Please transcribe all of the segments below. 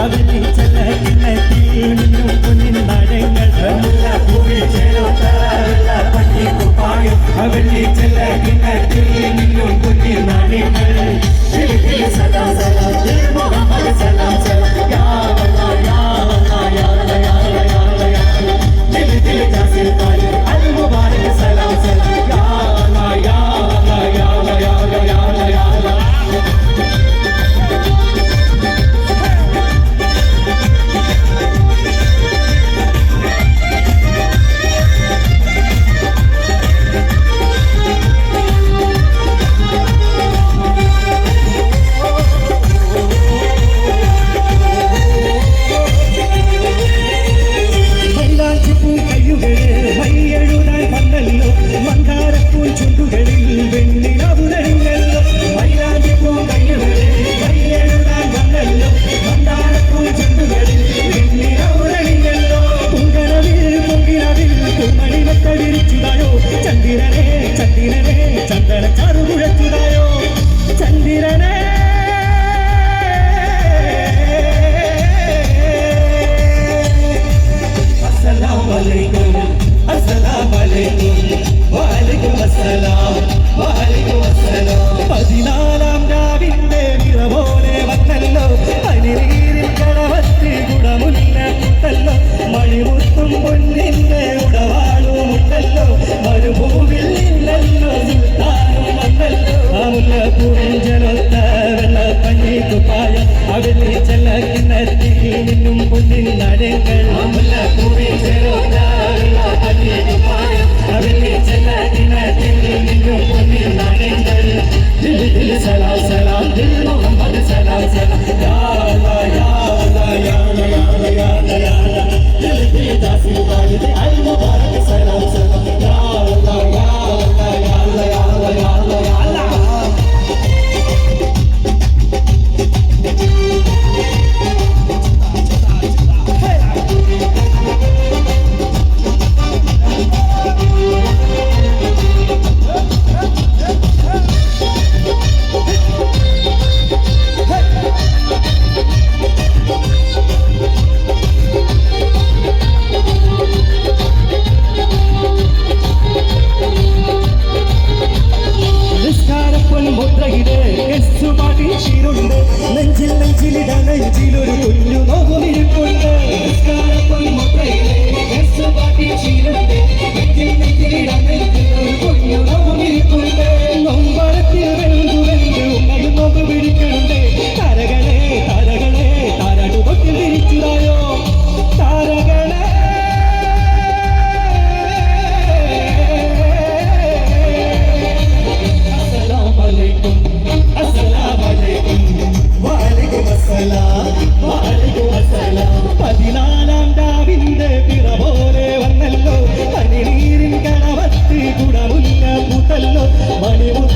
അവലി ചെല്ല കിണ്ണത്തിൽ നിന്നും പൊന്നിൻ നടങ്ങൾ മുല്ലപ്പൂവിൽ ചേലോത്ത വെള്ളപ്പട്ടി കുപ്പായം അവലി ചെല്ല കിണ്ണത്തിൽ നിന്നും പൊന്നിൻ നടങ്ങൾ സദാ സദാ മുഹമ്മദ് സലാം സലാം യാ അല്ലാ യാ അല്ലാ യാ അല്ലാ യാ അല്ലാ യാ അല്ലാ യാ ചന്ദ്രനെ ചന്ദ്രനെ ചന്ദന ചാറു മുഴച്ചതായോ ചന്ദ്രനെ. അസലാമലൈക്കും അസലാമലൈക്കും വാലൈക്കും അസലാം വാലൈക്കും അസലാം പതിനാലാം രാവിന്റെ നിറ പോലെ വന്നല്ലോ. പനിനീരിൽ കളവത്തിൽ ഗുണമുല്ല തല്ലോ. മണിമുത്തും പൊന്നു അവനെ ചെല്ലാക്കി നിന്നും പൊന്നിൻ നടങ്ങൾ. അമല കൂടി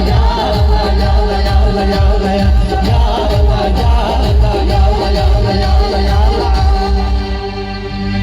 Hallelujah.